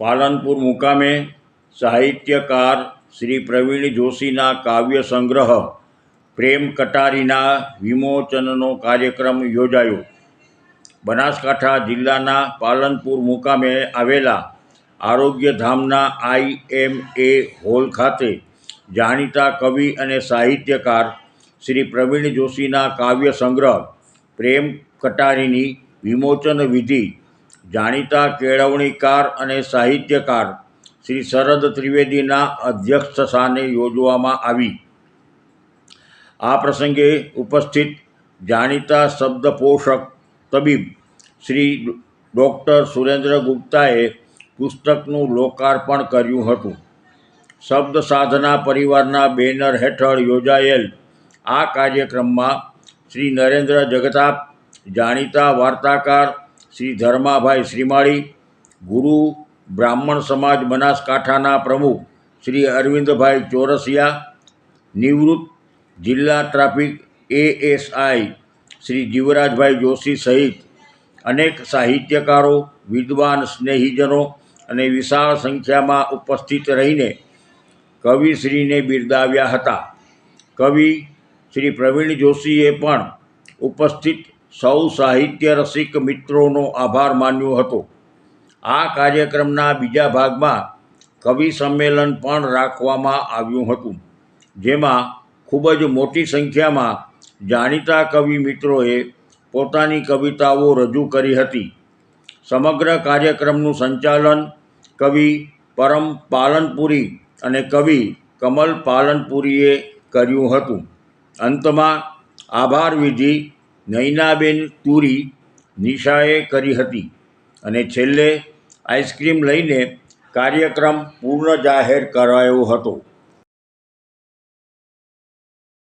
પાલનપુર મુકામે સાહિત્યકાર શ્રી પ્રવીણ જોશીના કાવ્ય સંગ્રહ, પ્રેમ કટારીના વિમોચનનો કાર્યક્રમ યોજાયો. બનાસકાંઠા જિલ્લાના પાલનપુર મુકામે આવેલા આરોગ્યધામના આઈ એમ એ હોલ ખાતે જાણીતા કવિ અને સાહિત્યકાર શ્રી પ્રવીણ જોશીના કાવ્ય સંગ્રહ, પ્રેમ કટારીની વિમોચન વિધિ જાણીતા કેળવણીકાર અને સાહિત્યકાર શ્રી શરદ ત્રિવેદીના અધ્યક્ષ સ્થાને યોજવામાં આવી. આ પ્રસંગે ઉપસ્થિત જાણીતા શબ્દપોષક તબીબ શ્રી ડૉક્ટર સુરેન્દ્ર ગુપ્તાએ પુસ્તકનું લોકાર્પણ કર્યું હતું. શબ્દ સાધના પરિવારના બેનર હેઠળ યોજાયેલ આ કાર્યક્રમમાં શ્રી નરેન્દ્ર જગતાપ, જાણીતા વાર્તાકાર શ્રી ધર્માભાઈ શ્રીમાળી, ગુરુ બ્રાહ્મણ સમાજ બનાસકાંઠાના પ્રમુખ શ્રી અરવિંદભાઈ ચોરસિયા, નિવૃત્ત જિલ્લા ટ્રાફિક એએસઆઈ શ્રી જીવરાજભાઈ જોશી સહિત અનેક સાહિત્યકારો, વિદ્વાન સ્નેહીજનો અને વિશાળ સંખ્યામાં ઉપસ્થિત રહીને કવિશ્રીને બિરદાવ્યા હતા. કવિ શ્રી પ્રવીણ જોશીએ પણ ઉપસ્થિત સૌ સાહિત્ય રસિક મિત્રોનો આભાર માન્યો હતો. આ કાર્યક્રમના બીજા ભાગમાં કવિ સંમેલન પણ રાખવામાં આવ્યું હતું, જેમાં ખૂબ જ મોટી સંખ્યામાં જાણીતા કવિ મિત્રોએ પોતાની કવિતાઓ રજૂ કરી હતી. સમગ્ર કાર્યક્રમનું સંચાલન કવિ પરમ પાલનપુરી અને કવિ કમલ પાલનપુરીએ કર્યું હતું. અંતમાં આભાર વિધિ નયનાબેન તુરી નિશાએ કરી હતી અને છેલ્લે આઈસ્ક્રીમ લઈને કાર્યક્રમ પૂર્ણ જાહેર કરાયો હતો.